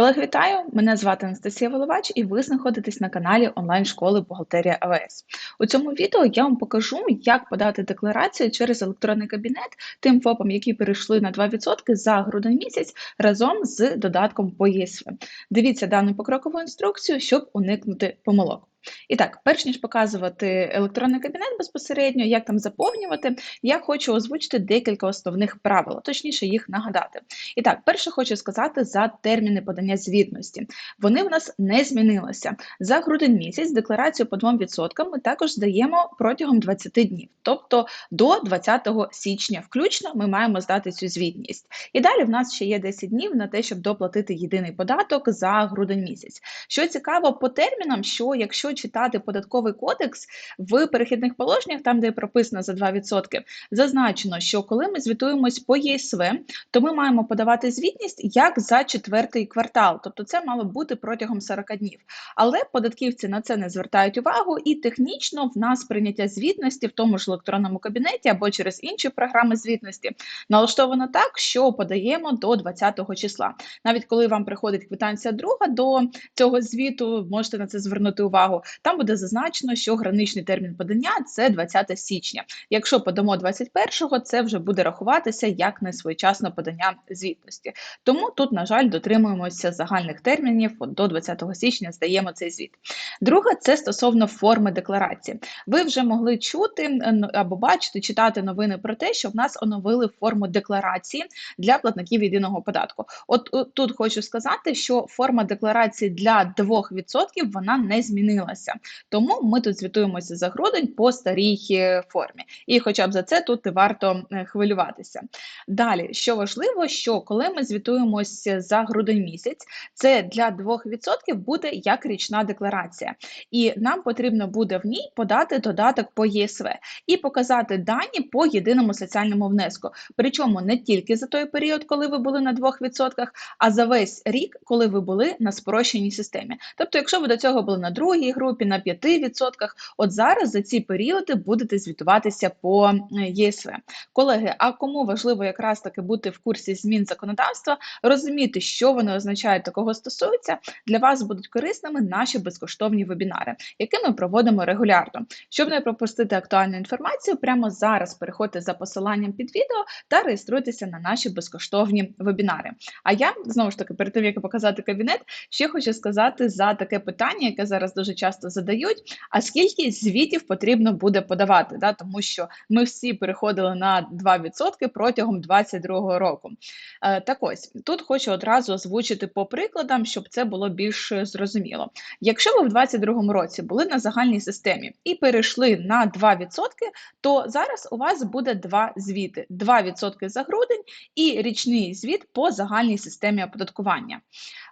Колеги, вітаю! Мене звати Анастасія Воловач, і ви знаходитесь на каналі онлайн-школи Бухгалтерія АВС. У цьому відео я вам покажу, як подати декларацію через електронний кабінет тим ФОПам, які перейшли на 2% за грудень місяць разом з додатком по ЄСВ. Дивіться дану покрокову інструкцію, щоб уникнути помилок. І так, перш ніж показувати електронний кабінет безпосередньо, як там заповнювати, я хочу озвучити декілька основних правил, точніше їх нагадати. І так, перше хочу сказати за терміни подання звітності. Вони в нас не змінилися. За грудень місяць декларацію по 2% ми також здаємо протягом 20 днів, тобто до 20 січня, включно, ми маємо здати цю звітність. І далі в нас ще є 10 днів на те, щоб доплатити єдиний податок за грудень місяць. Що цікаво по термінам, що якщо читати податковий кодекс в перехідних положеннях, там де прописано за 2%, зазначено, що коли ми звітуємось по ЄСВ, то ми маємо подавати звітність як за четвертий квартал, тобто це мало бути протягом 40 днів. Але податківці на це не звертають увагу, і технічно в нас прийняття звітності в тому ж електронному кабінеті або через інші програми звітності налаштовано так, що подаємо до 20-го числа. Навіть коли вам приходить квитанція друга до цього звіту, можете на це звернути увагу. Там буде зазначено, що граничний термін подання це 20 січня. Якщо подамо 21-го, це вже буде рахуватися як несвоєчасне подання звітності. Тому тут, на жаль, дотримуємося загальних термінів. До 20 січня здаємо цей звіт. Друге, це стосовно форми декларації. Ви вже могли чути або бачити, читати новини про те, що в нас оновили форму декларації для платників єдиного податку. От тут хочу сказати, що форма декларації для 2% вона не змінилася змінилася. Тому ми тут звітуємося за грудень по старій е, формі. І хоча б за це тут варто е, хвилюватися. Далі, що важливо, що коли ми звітуємося за грудень місяць, це для 2% буде як річна декларація. І нам потрібно буде в ній подати додаток по ЄСВ і показати дані по єдиному соціальному внеску. Причому не тільки за той період, коли ви були на 2%, а за весь рік, коли ви були на спрощеній системі. Тобто, якщо ви до цього були на другій групі, на 5%. От зараз за ці періоди будете звітуватися по е, ЄСВ. Колеги, а кому важливо якраз таки бути в курсі змін законодавства, розуміти, що вони означають та кого стосуються, для вас будуть корисними наші безкоштовні вебінари, які ми проводимо регулярно. Щоб не пропустити актуальну інформацію, прямо зараз переходьте за посиланням під відео та реєструйтеся на наші безкоштовні вебінари. А я знову ж таки, перед тим як показати кабінет, ще хочу сказати за таке питання, яке зараз дуже часто часто задають, а скільки звітів потрібно буде подавати, да? тому що ми всі переходили на 2% протягом 2022 року. Е, так ось тут хочу одразу озвучити по прикладам, щоб це було більш зрозуміло. Якщо ви в 2022 році були на загальній системі і перейшли на 2%, то зараз у вас буде два звіти: 2% за грудень і річний звіт по загальній системі оподаткування.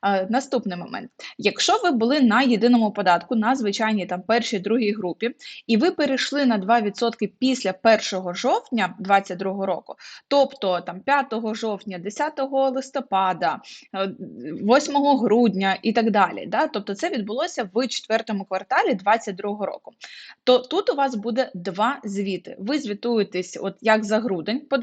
Е, наступний момент: якщо ви були на єдиному податку на звичайній там першій другій групі, і ви перейшли на 2% після 1 жовтня 2022 року, тобто там 5 жовтня, 10 листопада, 8 е, грудня і так далі. Да? Тобто це відбулося в четвертому кварталі 2022 року. То тут у вас буде два звіти. Ви звітуєтесь, от як за грудень по 2%,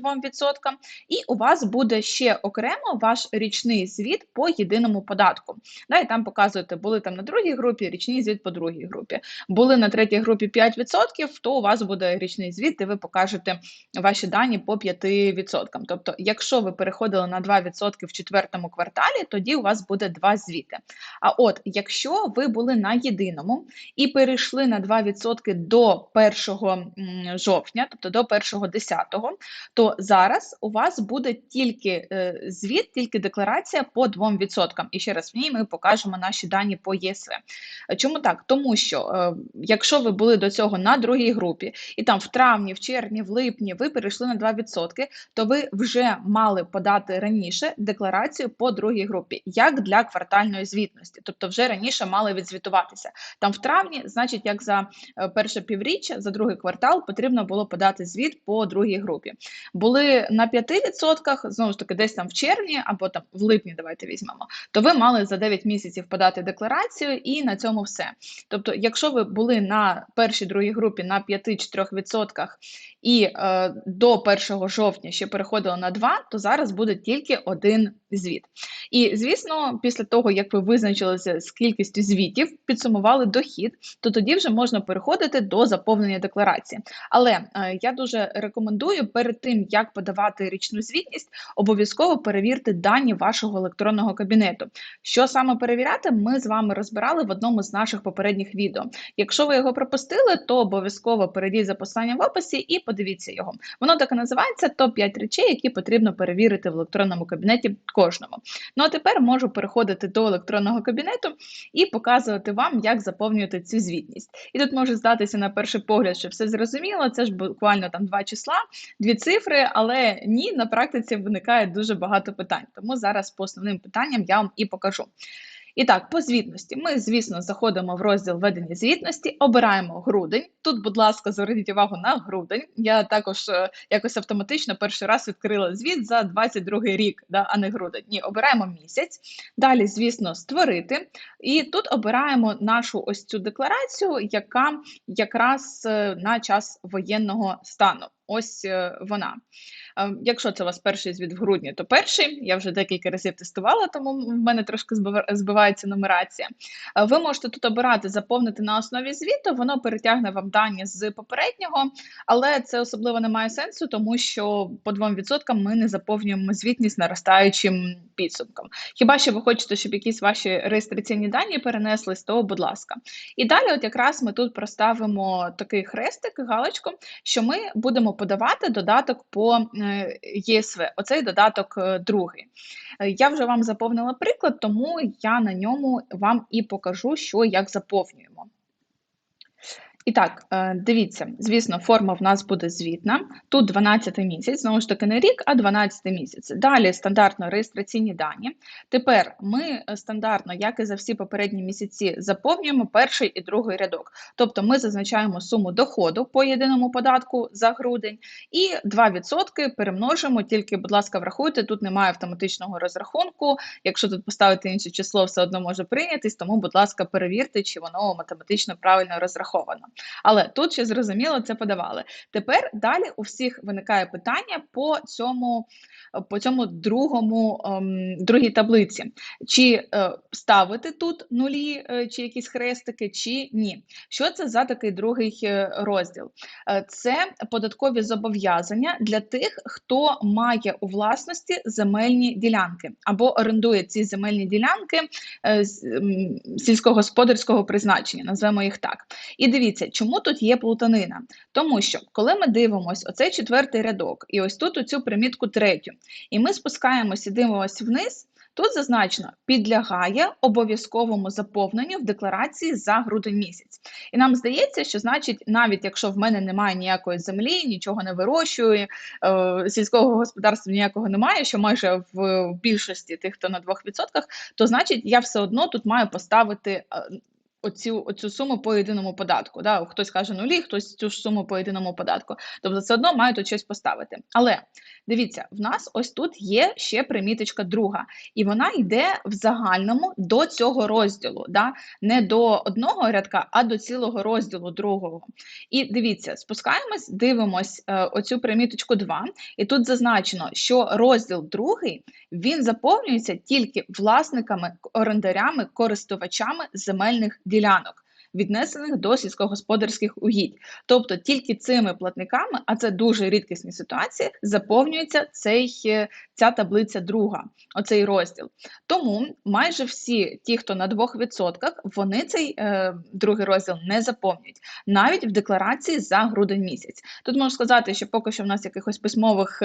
і у вас буде ще окремо ваш річний звіт по єдиному податку. Да, І там показуєте, були там на другій групі річний звіт по другій групі. Були на третій групі 5%, то у вас буде річний звіт, і ви покажете ваші дані по 5%. Тобто, якщо ви переходили на 2% в четвертому кварталі, тоді у вас буде два звіти. А от якщо ви були на єдиному і перейшли на 2% до 1 жовтня, тобто до 1.10, то зараз у вас буде тільки е, звіт, тільки декларація по 2%. І ще раз в ній ми покажемо наші дані по ЄСВ. Чому так? Тому що е, якщо ви були до цього на другій групі, і там в травні, в червні, в липні ви перейшли на 2%, то ви вже мали подати раніше декларацію по другій групі, як для квартальної звітності, тобто вже раніше мали відзвітуватися. Там в травні, значить, як за е, перше півріччя, за другий квартал потрібно було подати звіт по другій групі. Були на 5%, знову ж таки, десь там в червні або там в липні, давайте візьмемо, то ви мали за 9 місяців подати декларацію, і на цьому все. Тобто, якщо ви були на першій другій групі на 5-4% і е, до 1 жовтня ще переходили на 2, то зараз буде тільки один звіт. І звісно, після того, як ви визначилися з кількістю звітів, підсумували дохід, то тоді вже можна переходити до заповнення декларації. Але е, я дуже рекомендую перед тим, як подавати річну звітність, обов'язково перевірте дані вашого електронного кабінету. Що саме перевіряти, ми з вами розбирали в одному з наших попередніх відео. Якщо ви його пропустили, то обов'язково перейдіть за посиланням в описі і подивіться його. Воно так і називається топ-5 речей, які потрібно перевірити в електронному кабінеті кожному. Ну а тепер можу переходити до електронного кабінету і показувати вам, як заповнювати цю звітність. І тут може здатися на перший погляд, що все зрозуміло. Це ж буквально там два числа, дві цифри, але ні, на практиці виникає дуже багато питань. Тому зараз по основним питанням я вам і покажу. І так, по звітності. Ми, звісно, заходимо в розділ ведення звітності, обираємо грудень. Тут, будь ласка, зверніть увагу на грудень. Я також е, якось автоматично перший раз відкрила звіт за 22 рік, да, а не грудень. Ні, обираємо місяць. Далі, звісно, створити. І тут обираємо нашу ось цю декларацію, яка якраз е, на час воєнного стану. Ось е, вона. Ем, якщо це у вас перший звіт в грудні, то перший. Я вже декілька разів тестувала, тому в мене трошки збивається нумерація. Е, ви можете тут обирати заповнити на основі звіту, воно перетягне вам дані з попереднього, але це особливо не має сенсу, тому що по 2% ми не заповнюємо звітність наростаючим підсумком. Хіба що ви хочете, щоб якісь ваші реєстраційні дані перенеслись, то будь ласка. І далі, от якраз ми тут проставимо такий хрестик, галочку, що ми будемо подавати додаток по е, ЄСВ. Оцей додаток е, другий. Е, я вже вам заповнила приклад, тому я на ньому вам і покажу, що як заповнюємо. І так, е, дивіться, звісно, форма в нас буде звітна. Тут 12 місяць, знову ж таки, не рік, а 12 місяць. Далі стандартно реєстраційні дані. Тепер ми е, стандартно, як і за всі попередні місяці, заповнюємо перший і другий рядок. Тобто ми зазначаємо суму доходу по єдиному податку за грудень і 2% перемножимо, тільки, будь ласка, врахуйте, тут немає автоматичного розрахунку. Якщо тут поставити інше число, все одно може прийнятись, тому, будь ласка, перевірте, чи воно математично правильно розраховано. Але тут ще зрозуміло це подавали. Тепер далі у всіх виникає питання по цьому по цьому другому ем, другій таблиці. Чи е, ставити тут нулі, е, чи якісь хрестики, чи ні. Що це за такий другий е, розділ? Це податкові зобов'язання для тих, хто має у власності земельні ділянки або орендує ці земельні ділянки сільськогосподарського призначення, назвемо їх так. І дивіться дивіться, чому тут є плутанина? Тому що, коли ми дивимося оцей четвертий рядок, і ось тут оцю примітку третю, і ми спускаємося і дивимося вниз. Тут зазначено, підлягає обов'язковому заповненню в декларації за грудень місяць. І нам здається, що значить, навіть якщо в мене немає ніякої землі, нічого не вирощую, е, сільського господарства ніякого немає, що майже в більшості тих, хто на 2%, то значить я все одно тут маю поставити е, оцю оцю суму по єдиному податку. Да? Хтось каже нулі, хтось цю ж суму по єдиному податку. Тобто, все одно має тут щось поставити. Але дивіться, в нас ось тут є ще приміточка друга, і вона йде в загальному до цього розділу, да? не до одного рядка, а до цілого розділу другого. І дивіться, спускаємось, дивимось е, оцю приміточку 2, і тут зазначено, що розділ другий він заповнюється тільки власниками, орендарями, користувачами земельних ділянок ділянок, віднесених до сільськогосподарських угідь. Тобто тільки цими платниками, а це дуже рідкісні ситуації, заповнюється цей, е, ця таблиця друга, оцей розділ. Тому майже всі ті, хто на 2%, вони цей е, другий розділ не заповнюють, навіть в декларації за грудень місяць. Тут можу сказати, що поки що в нас якихось письмових.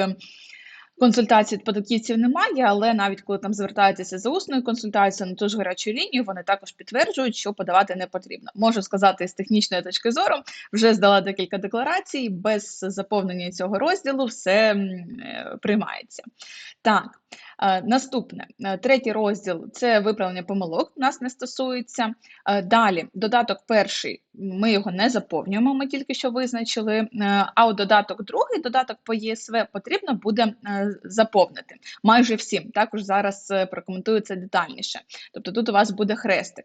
Консультацій від податківців немає, але навіть коли там звертаєтеся за усною консультацією на ту гарячу лінію, вони також підтверджують, що подавати не потрібно. Можу сказати, з технічної точки зору вже здала декілька декларацій, без заповнення цього розділу все е, приймається. Так, Наступне, третій розділ це виправлення помилок, нас не стосується. Далі, додаток перший, ми його не заповнюємо, ми тільки що визначили. А от додаток другий, додаток по ЄСВ, потрібно буде е, заповнити. Майже всім. Також зараз е, прокоментую це детальніше. Тобто тут у вас буде хрестик.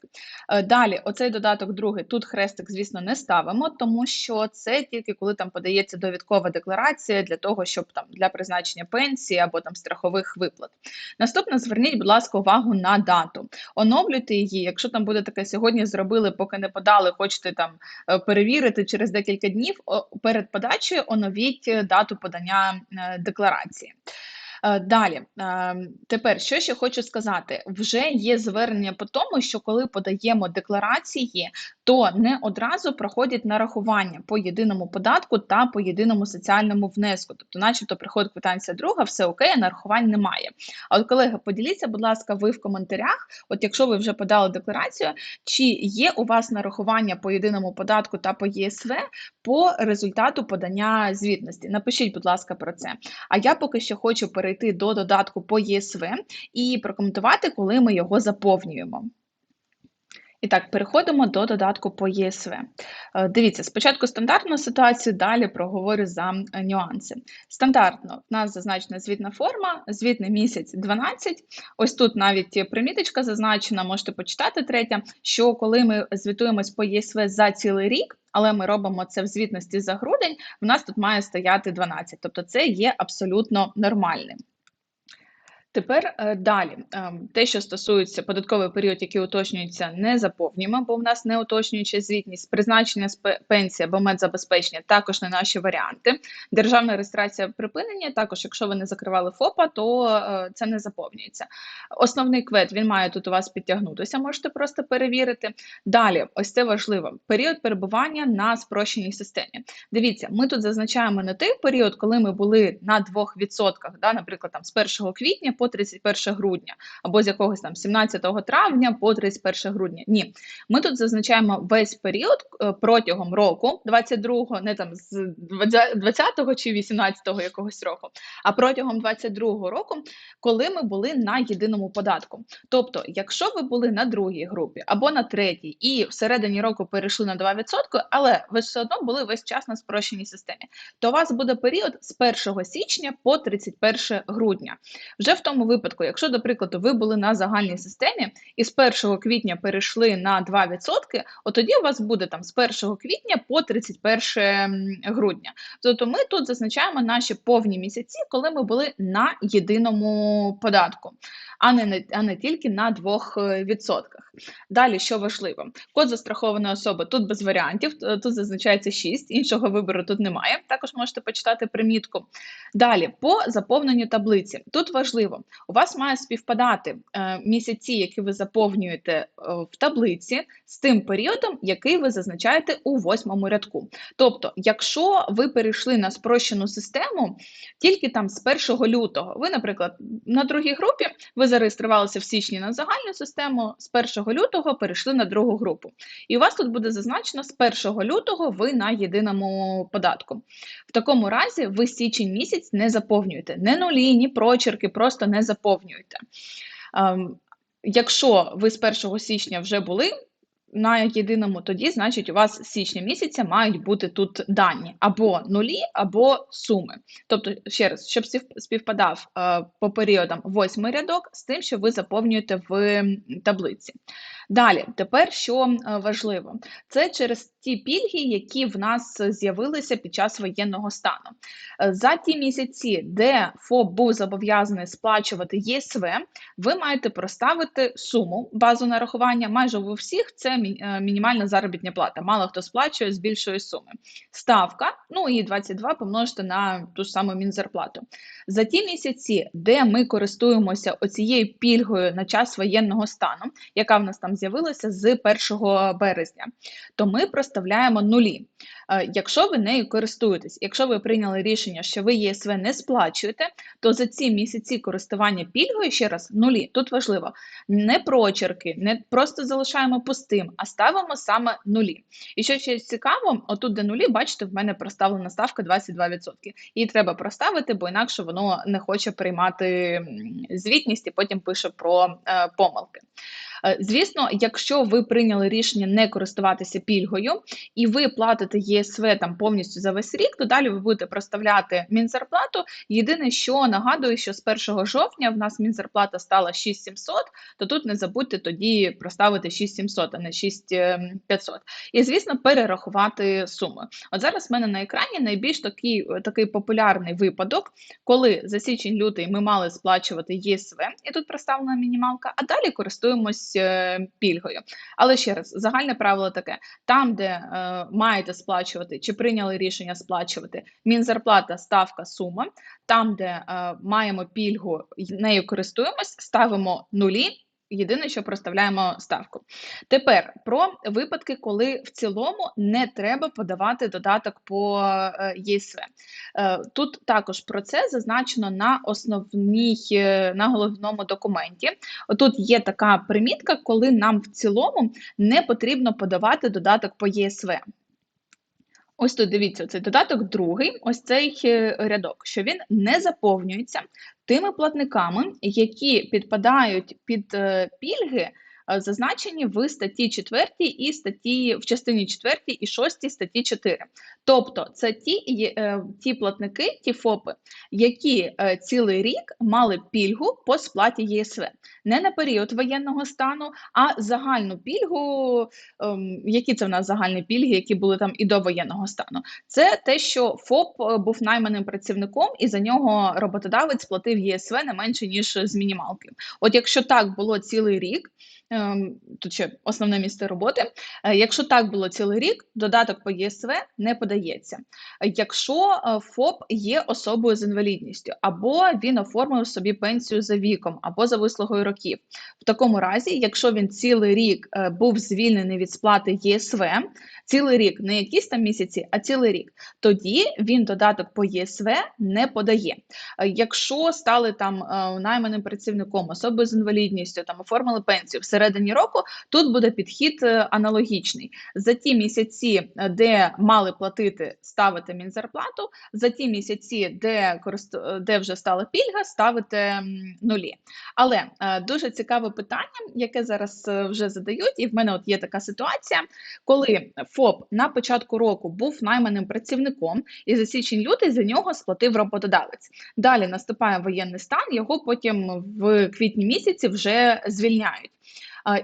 Е, Далі, оцей додаток другий, тут хрестик, звісно, не ставимо, тому що це тільки коли там подається довідкова декларація для того, щоб там для призначення пенсії або там страхових виплат. Наступне, зверніть, будь ласка, увагу на дату. Оновлюйте її. Якщо там буде таке сьогодні зробили, поки не подали, хочете там е, перевірити через декілька днів. Перед подачею оновіть е, дату подання е, декларації. Е, Далі, е, тепер що ще хочу сказати: вже є звернення по тому, що коли подаємо декларації, то не одразу проходять нарахування по єдиному податку та по єдиному соціальному внеску. Тобто, начебто, приходить квитанція друга, все окей, нарахувань немає. А от, колеги, поділіться, будь ласка, ви в коментарях, от якщо ви вже подали декларацію, чи є у вас нарахування по єдиному податку та по ЄСВ по результату подання звітності? Напишіть, будь ласка, про це. А я поки що хочу перейти до додатку по ЄСВ і прокоментувати, коли ми його заповнюємо. І так, переходимо до додатку по ЄСВ. Е, Дивіться, спочатку стандартну ситуацію, далі проговорю за е, нюанси. Стандартно в нас зазначена звітна форма, звітний місяць 12. Ось тут навіть приміточка зазначена, можете почитати третя, що коли ми звітуємось по ЄСВ за цілий рік, але ми робимо це в звітності за грудень, в нас тут має стояти 12. Тобто це є абсолютно нормальним. Тепер е, далі, Ем, те, що стосується податковий період, який уточнюється, не заповнюємо, бо в нас не уточнююча звітність, призначення спе- пенсії або медзабезпечення також не наші варіанти. Державна реєстрація припинення, також, якщо ви не закривали ФОПа, то е, це не заповнюється. Основний квет він має тут у вас підтягнутися, можете просто перевірити. Далі, ось це важливо: період перебування на спрощеній системі. Дивіться, ми тут зазначаємо не той період, коли ми були на 2%, да, наприклад, там з 1 квітня по 31 грудня, або з якогось там 17 травня по 31 грудня. Ні, ми тут зазначаємо весь період е, протягом року, 22-го, не там з 20-го чи 18-го якогось року, а протягом 22-го року, коли ми були на єдиному податку. Тобто, якщо ви були на другій групі або на третій, і всередині року перейшли на 2%, але ви все одно були весь час на спрощеній системі, то у вас буде період з 1 січня по 31 грудня. Вже в тому випадку, якщо, до прикладу, ви були на загальній системі і з 1 квітня перейшли на 2%, от тоді у вас буде там з 1 квітня по 31 грудня. Тобто ми тут зазначаємо наші повні місяці, коли ми були на єдиному податку, а не, а не тільки на 2%. Далі, що важливо, код застрахованої особи тут без варіантів, тут зазначається 6, іншого вибору тут немає. Також можете почитати примітку. Далі, по заповненню таблиці. Тут важливо, у вас має співпадати е, місяці, які ви заповнюєте е, в таблиці, з тим періодом, який ви зазначаєте у восьмому рядку. Тобто, якщо ви перейшли на спрощену систему тільки там з 1 лютого, ви, наприклад, на другій групі ви зареєструвалися в січні на загальну систему, з 1 лютого перейшли на другу групу. І у вас тут буде зазначено з 1 лютого ви на єдиному податку. В такому разі ви січень місяць не заповнюєте. Не нулі, ні прочерки, просто не заповнюєте. Ем, Якщо ви з 1 січня вже були на єдиному, тоді, значить, у вас з січня місяця мають бути тут дані або нулі, або суми. Тобто, ще раз, щоб спів- співпадав е, по періодам восьмий рядок з тим, що ви заповнюєте в таблиці. Далі, тепер що е, важливо, це через ті пільги, які в нас з'явилися під час воєнного стану. Е, За ті місяці, де ФОП був зобов'язаний сплачувати ЄСВ, ви маєте проставити суму базу нарахування. Майже у всіх це е, мінімальна заробітня плата. Мало хто сплачує з більшої суми. Ставка, ну і 22 помножити на ту ж саму мінзарплату. За ті місяці, де ми користуємося оцією пільгою на час воєнного стану, яка в нас там з'явилася з 1 березня, то ми проставляємо нулі. Е, якщо ви нею користуєтесь, якщо ви прийняли рішення, що ви ЄСВ не сплачуєте, то за ці місяці користування пільгою ще раз нулі. Тут важливо не прочерки, не просто залишаємо пустим, а ставимо саме нулі. І що ще цікаво, отут, де нулі, бачите, в мене проставлена ставка 22%. Її треба проставити, бо інакше воно не хоче приймати звітність і потім пише про е, помилки. Е, звісно, якщо ви прийняли рішення не користуватися пільгою і ви платите ЄСВ там повністю за весь рік, то далі ви будете проставляти мінзарплату. Єдине, що нагадую, що з 1 жовтня в нас мінзарплата стала 6700, то тут не забудьте тоді проставити 6700, а не 6500. І, звісно, перерахувати суми. От зараз в мене на екрані найбільш такий такий популярний випадок, коли за січень-лютий ми мали сплачувати ЄСВ, і тут проставлена мінімалка, а далі користуємось е, пільгою. Але ще раз, загальне правило таке: там, де е, маєте сплачувати чи прийняли рішення сплачувати мінзарплата, ставка, сума, там, де е, маємо пільгу, нею користуємось, ставимо нулі. Єдине, що проставляємо ставку. Тепер про випадки, коли в цілому не треба подавати додаток по е, ЄСВ. Е, тут також про це зазначено на основній, е, на головному документі. Тут є така примітка, коли нам в цілому не потрібно подавати додаток по ЄСВ. Ось тут дивіться, цей додаток другий, ось цей рядок, що він не заповнюється тими платниками, які підпадають під е, пільги, е, зазначені в статті 4 і статті в частині 4 і 6 статті 4. Тобто це ті е, ті платники, ті ФОПи, які цілий рік мали пільгу по сплаті ЄСВ. Не на період воєнного стану, а загальну пільгу, ем, які це в нас загальні пільги, які були там і до воєнного стану. Це те, що ФОП був найманим працівником, і за нього роботодавець платив ЄСВ не менше ніж з мінімалки. От якщо так було цілий рік. Ем, тут ще основне місце роботи. Е, якщо так було цілий рік, додаток по ЄСВ не подається. Якщо е, ФОП є особою з інвалідністю, або він оформив собі пенсію за віком, або за вислугою років, в такому разі, якщо він цілий рік е, був звільнений від сплати ЄСВ, цілий рік, не якісь там місяці, а цілий рік, тоді він додаток по ЄСВ не подає. Якщо стали там найманим працівником, особою з інвалідністю, там оформили пенсію всередині року, тут буде підхід е, аналогічний. За ті місяці, е, де мали платити, ставити мінзарплату, за ті місяці, де корист... Е, де вже стала пільга, ставити нулі. Але дуже цікаве питання, яке зараз вже задають, і в мене от є така ситуація, коли ФОП на початку року був найманим працівником, і за січень-лютий за нього сплатив роботодавець. Далі наступає воєнний стан, його потім в квітні місяці вже звільняють.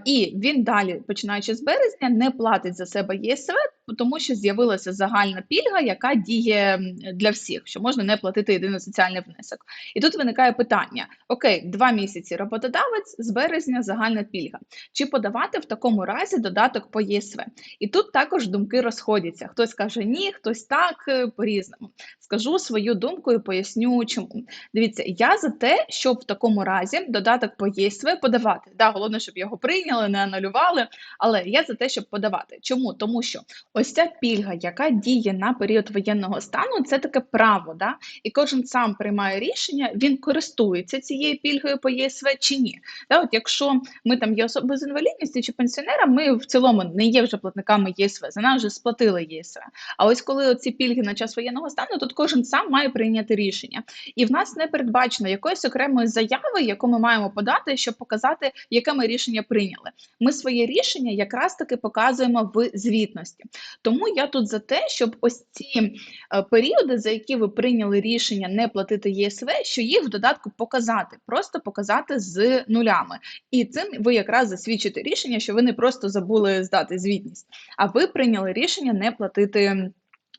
І він далі, починаючи з березня, не платить за себе ЄСВ, тому що з'явилася загальна пільга, яка діє для всіх, що можна не платити єдиний соціальний внесок. І тут виникає питання: окей, два місяці роботодавець з березня загальна пільга. Чи подавати в такому разі додаток по ЄСВ? І тут також думки розходяться. Хтось каже ні, хтось так, е, по-різному. Скажу свою думку і поясню, чому. Дивіться, я за те, щоб в такому разі додаток по ЄСВ подавати. Да, Головне, щоб його прийняли, не анулювали, але я за те, щоб подавати. Чому? Тому що Ось ця пільга, яка діє на період воєнного стану, це таке право. Да? І кожен сам приймає рішення, він користується цією пільгою по ЄСВ чи ні. Да? От Якщо ми там є особи з інвалідністю чи пенсіонера, ми в цілому не є вже платниками ЄСВ, за нас вже сплатили ЄСВ. А ось коли ці пільги на час воєнного стану, тут кожен сам має прийняти рішення. І в нас не передбачено якоїсь окремої заяви, яку ми маємо подати, щоб показати, яке ми рішення прийняли. Ми своє рішення якраз таки показуємо в звітності. Тому я тут за те, щоб ось ці е, періоди, за які ви прийняли рішення не платити ЄСВ, що їх в додатку показати, просто показати з нулями. І цим ви якраз засвідчите рішення, що ви не просто забули здати звітність, а ви прийняли рішення не платити.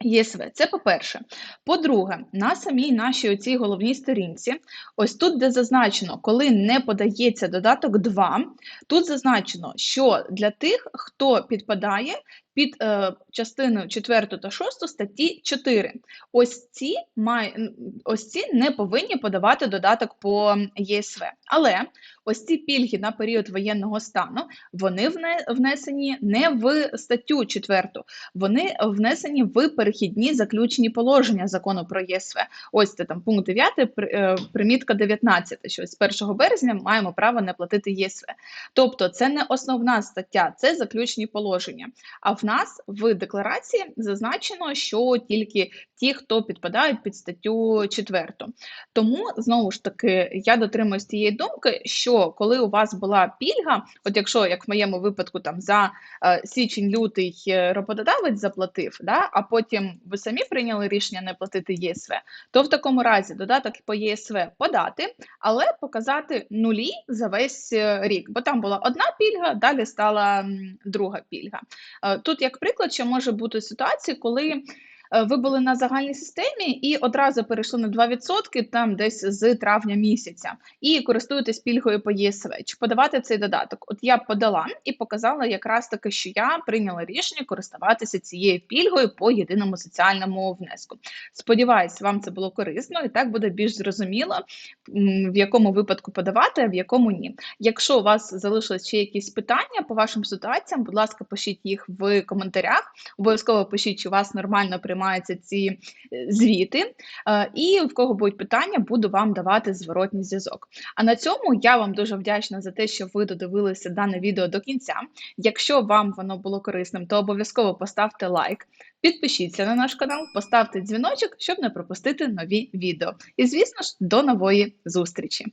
ЄСВ, це по-перше. По-друге, на самій нашій оцій головній сторінці, ось тут, де зазначено, коли не подається додаток 2, тут зазначено, що для тих, хто підпадає під е, частиною 4 та 6 статті 4. Ось ці май, ось ці не повинні подавати додаток по ЄСВ. Але ось ці пільги на період воєнного стану вони внесені не в статтю 4, вони внесені в перехідні заключні положення закону про ЄСВ. Ось це там пункт 9, е, примітка 19, що з 1 березня маємо право не платити ЄСВ. Тобто це не основна стаття, це заключні положення. А в нас в декларації зазначено, що тільки ті, хто підпадають під статтю 4. Тому знову ж таки я дотримуюсь тієї думки, що коли у вас була пільга, от якщо як в моєму випадку там за е, січень-лютий е, роботодавець заплатив, да, а потім ви самі прийняли рішення не платити ЄСВ, то в такому разі додаток по ЄСВ подати, але показати нулі за весь е, рік, бо там була одна пільга, далі стала друга пільга. Е, Тут, як приклад, ще може бути ситуація, коли ви були на загальній системі і одразу перейшли на 2% там десь з травня місяця, і користуєтесь пільгою по ЄСВ. Чи подавати цей додаток? От я подала і показала якраз таки, що я прийняла рішення користуватися цією пільгою по єдиному соціальному внеску. Сподіваюсь, вам це було корисно, і так буде більш зрозуміло, в якому випадку подавати, а в якому ні. Якщо у вас залишились ще якісь питання по вашим ситуаціям, будь ласка, пишіть їх в коментарях. Обов'язково пишіть, чи вас нормально приймаються ці е, звіти. Е, І в кого будуть питання, буду вам давати зворотній зв'язок. А на цьому я вам дуже вдячна за те, що ви додивилися дане відео до кінця. Якщо вам воно було корисним, то обов'язково поставте лайк. Підпишіться на наш канал, поставте дзвіночок, щоб не пропустити нові відео. І, звісно ж, до нової зустрічі!